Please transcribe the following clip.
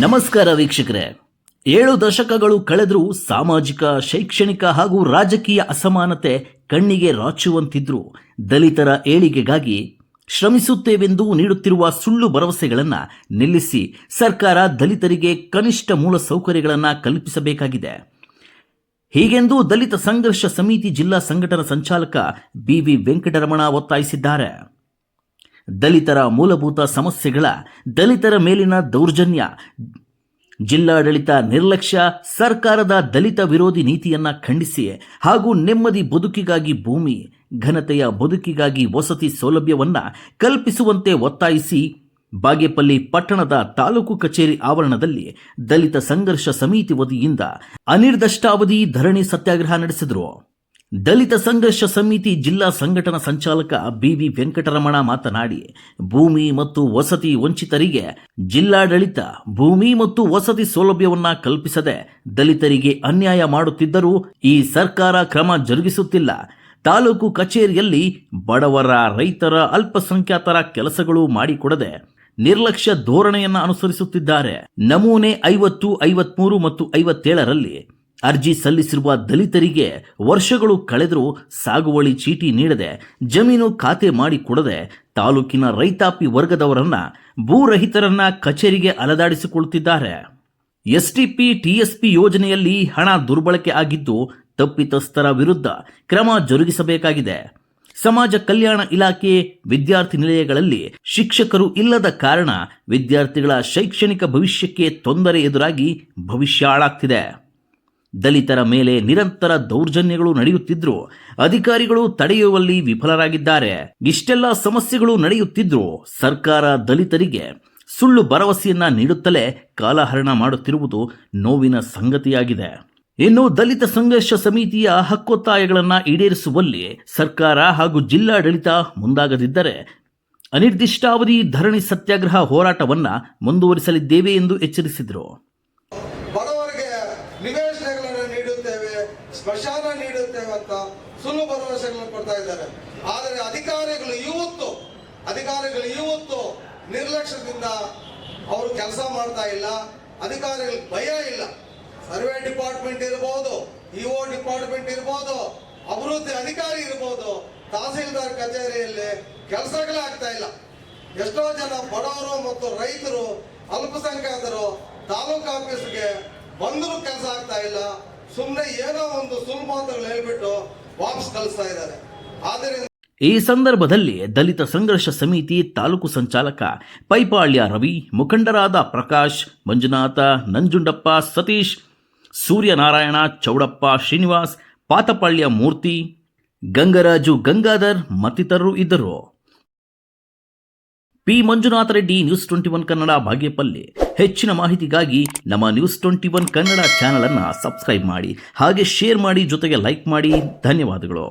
ನಮಸ್ಕಾರ ವೀಕ್ಷಕರೇ. ಏಳು ದಶಕಗಳು ಕಳೆದರೂ ಸಾಮಾಜಿಕ, ಶೈಕ್ಷಣಿಕ ಹಾಗೂ ರಾಜಕೀಯ ಅಸಮಾನತೆ ಕಣ್ಣಿಗೆ ರಾಚುವಂತಿದ್ರು. ದಲಿತರ ಏಳಿಗೆಗಾಗಿ ಶ್ರಮಿಸುತ್ತೇವೆಂದು ನೀಡುತ್ತಿರುವ ಸುಳ್ಳು ಭರವಸೆಗಳನ್ನು ನಿಲ್ಲಿಸಿ ಸರ್ಕಾರ ದಲಿತರಿಗೆ ಕನಿಷ್ಠ ಮೂಲ ಸೌಕರ್ಯಗಳನ್ನು ಕಲ್ಪಿಸಬೇಕಾಗಿದೆ. ಹೀಗೆಂದು ದಲಿತ ಸಂಘರ್ಷ ಸಮಿತಿ ಜಿಲ್ಲಾ ಸಂಘಟನಾ ಸಂಚಾಲಕ ಬಿವಿ ವೆಂಕಟರಮಣ ಒತ್ತಾಯಿಸಿದ್ದಾರೆ. ದಲಿತರ ಮೂಲಭೂತ ಸಮಸ್ಯೆಗಳ, ದಲಿತರ ಮೇಲಿನ ದೌರ್ಜನ್ಯ, ಜಿಲ್ಲಾಡಳಿತ ನಿರ್ಲಕ್ಷ್ಯ, ಸರ್ಕಾರದ ದಲಿತ ವಿರೋಧಿ ನೀತಿಯನ್ನ ಖಂಡಿಸಿ ಹಾಗೂ ನೆಮ್ಮದಿ ಬದುಕಿಗಾಗಿ ಭೂಮಿ, ಘನತೆಯ ಬದುಕಿಗಾಗಿ ವಸತಿ ಸೌಲಭ್ಯವನ್ನ ಕಲ್ಪಿಸುವಂತೆ ಒತ್ತಾಯಿಸಿ ಬಾಗೇಪಲ್ಲಿ ಪಟ್ಟಣದ ತಾಲೂಕು ಕಚೇರಿ ಆವರಣದಲ್ಲಿ ದಲಿತ ಸಂಘರ್ಷ ಸಮಿತಿ ವತಿಯಿಂದ ಅನಿರ್ದಿಷ್ಟಾವಧಿ ಧರಣಿ ಸತ್ಯಾಗ್ರಹ ನಡೆಸಿದರು. ದಲಿತ ಸಂಘರ್ಷ ಸಮಿತಿ ಜಿಲ್ಲಾ ಸಂಘಟನಾ ಸಂಚಾಲಕ ಬಿವಿ ವೆಂಕಟರಮಣ ಮಾತನಾಡಿ, ಭೂಮಿ ಮತ್ತು ವಸತಿ ವಂಚಿತರಿಗೆ ಜಿಲ್ಲಾಡಳಿತ ಭೂಮಿ ಮತ್ತು ವಸತಿ ಸೌಲಭ್ಯವನ್ನ ಕಲ್ಪಿಸದೆ ದಲಿತರಿಗೆ ಅನ್ಯಾಯ ಮಾಡುತ್ತಿದ್ದರೂ ಈ ಸರ್ಕಾರ ಕ್ರಮ ಜರುಗಿಸುತ್ತಿಲ್ಲ. ತಾಲೂಕು ಕಚೇರಿಯಲ್ಲಿ ಬಡವರ ರೈತರ ಅಲ್ಪಸಂಖ್ಯಾತರ ಕೆಲಸಗಳು ಮಾಡಿಕೊಡದೆ ನಿರ್ಲಕ್ಷ್ಯ ಧೋರಣೆಯನ್ನ ಅನುಸರಿಸುತ್ತಿದ್ದಾರೆ. ನಮೂನೆ ಐವತ್ತು, ಐವತ್ಮೂರು ಮತ್ತು ಐವತ್ತೇಳರಲ್ಲಿ ಅರ್ಜಿ ಸಲ್ಲಿಸಿರುವ ದಲಿತರಿಗೆ ವರ್ಷಗಳು ಕಳೆದರೂ ಸಾಗುವಳಿ ಚೀಟಿ ನೀಡದೆ ಜಮೀನು ಖಾತೆ ಮಾಡಿಕೊಡದೆ ತಾಲೂಕಿನ ರೈತಾಪಿ ವರ್ಗದವರನ್ನ ಭೂರಹಿತರನ್ನ ಕಚೇರಿಗೆ ಅಲದಾಡಿಸಿಕೊಳ್ಳುತ್ತಿದ್ದಾರೆ ಎಸ್ಟಿಪಿ, ಟಿಎಸ್ಪಿ ಯೋಜನೆಯಲ್ಲಿ ಹಣ ದುರ್ಬಳಕೆ ಆಗಿದ್ದು ತಪ್ಪಿತಸ್ಥರ ವಿರುದ್ಧ ಕ್ರಮ ಜರುಗಿಸಬೇಕಾಗಿದೆ. ಸಮಾಜ ಕಲ್ಯಾಣ ಇಲಾಖೆ, ವಿದ್ಯಾರ್ಥಿ ನಿಲಯಗಳಲ್ಲಿ ಶಿಕ್ಷಕರು ಇಲ್ಲದ ಕಾರಣ ವಿದ್ಯಾರ್ಥಿಗಳ ಶೈಕ್ಷಣಿಕ ಭವಿಷ್ಯಕ್ಕೆ ತೊಂದರೆ ಎದುರಾಗಿ ಭವಿಷ್ಯ ಹಾಳಾಗ್ತಿದೆ. ದಲಿತರ ಮೇಲೆ ನಿರಂತರ ದೌರ್ಜನ್ಯಗಳು ನಡೆಯುತ್ತಿದ್ರು. ಅಧಿಕಾರಿಗಳು ತಡೆಯುವಲ್ಲಿ ವಿಫಲರಾಗಿದ್ದಾರೆ. ಇಷ್ಟೆಲ್ಲ ಸಮಸ್ಯೆಗಳು ನಡೆಯುತ್ತಿದ್ರು. ಸರ್ಕಾರ ದಲಿತರಿಗೆ ಸುಳ್ಳು ಭರವಸೆಯನ್ನ ನೀಡುತ್ತಲೇ ಕಾಲಹರಣ ಮಾಡುತ್ತಿರುವುದು ನೋವಿನ ಸಂಗತಿಯಾಗಿದೆ. ಇನ್ನು ದಲಿತ ಸಂಘರ್ಷ ಸಮಿತಿಯ ಹಕ್ಕೊತ್ತಾಯಗಳನ್ನು ಈಡೇರಿಸುವಲ್ಲಿ ಸರ್ಕಾರ ಹಾಗೂ ಜಿಲ್ಲಾಡಳಿತ ಮುಂದಾಗದಿದ್ದರೆ ಅನಿರ್ದಿಷ್ಟಾವಧಿ ಧರಣಿ ಸತ್ಯಾಗ್ರಹ ಹೋರಾಟವನ್ನು ಮುಂದುವರಿಸಲಿದ್ದೇವೆ ಎಂದು ಎಚ್ಚರಿಸಿದರು. ಸ್ಮಶಾನ ನೀಡುತ್ತೇವೆ ಅಂತ ಸುಳ್ಳು ಭರವಸೆಗಳನ್ನು ಕೊಡ್ತಾ ಇದ್ದಾರೆ. ಆದರೆ ಅಧಿಕಾರಿಗಳು ಇವತ್ತು ಅಧಿಕಾರಿಗಳು ಇವತ್ತು ನಿರ್ಲಕ್ಷ್ಯದಿಂದ ಅವರು ಕೆಲಸ ಮಾಡ್ತಾ ಇಲ್ಲ. ಅಧಿಕಾರಿಗಳಿಗೆ ಭಯ ಇಲ್ಲ. ಸರ್ವೆ ಡಿಪಾರ್ಟ್ಮೆಂಟ್ ಇರ್ಬೋದು ಇಒ ಡಿಪಾರ್ಟ್ಮೆಂಟ್ ಇರ್ಬೋದು, ಅಭಿವೃದ್ಧಿ ಅಧಿಕಾರಿ ಇರ್ಬೋದು, ತಹಸೀಲ್ದಾರ್ ಕಚೇರಿಯಲ್ಲಿ ಕೆಲಸಗಳೇ ಆಗ್ತಾ ಇಲ್ಲ. ಎಷ್ಟೋ ಜನ ಬಡವರು ಮತ್ತು ರೈತರು ಅಲ್ಪಸಂಖ್ಯಾತರು ತಾಲೂಕು ಆಫೀಸ್ಗೆ ಬಂದರೂ ಕೆಲಸ ಆಗ್ತಾ ಇಲ್ಲ. ಸುಮ್ಮನೆ ಏನೋ ಒಂದು ಸುಲಭ ಅಂತ ಹೇಳ್ಬಿಟ್ಟು ವಾಪಸ್ ಕಳಿಸ್ತಾ ಇದ್ದಾರೆ. ಈ ಸಂದರ್ಭದಲ್ಲಿ ದಲಿತ ಸಂಘರ್ಷ ಸಮಿತಿ ತಾಲೂಕು ಸಂಚಾಲಕ ಪೈಪಾಳ್ಯ ರವಿ, ಮುಖಂಡರಾದ ಪ್ರಕಾಶ್, ಮಂಜುನಾಥ, ನಂಜುಂಡಪ್ಪ, ಸತೀಶ್, ಸೂರ್ಯನಾರಾಯಣ, ಚೌಡಪ್ಪ ಶ್ರೀನಿವಾಸ್, ಪಾತಪಾಳ್ಯ ಮೂರ್ತಿ, ಗಂಗರಾಜು ಗಂಗಾಧರ್ ಮತ್ತಿತರರು ಇದ್ದರು. P Manjunatha Reddy news twenty one Kannada Bagepalli ಹೆಚ್ಚಿನ ಮಾಹಿತಿಗಾಗಿ ನಮ್ಮ news twenty one Kannada channel ಅನ್ನು ಸಬ್ಸ್ಕ್ರೈಬ್ ಮಾಡಿ, ಹಾಗೆ ಶೇರ್ ಮಾಡಿ, ಜೊತೆಗೆ ಲೈಕ್ ಮಾಡಿ. ಧನ್ಯವಾದಗಳು.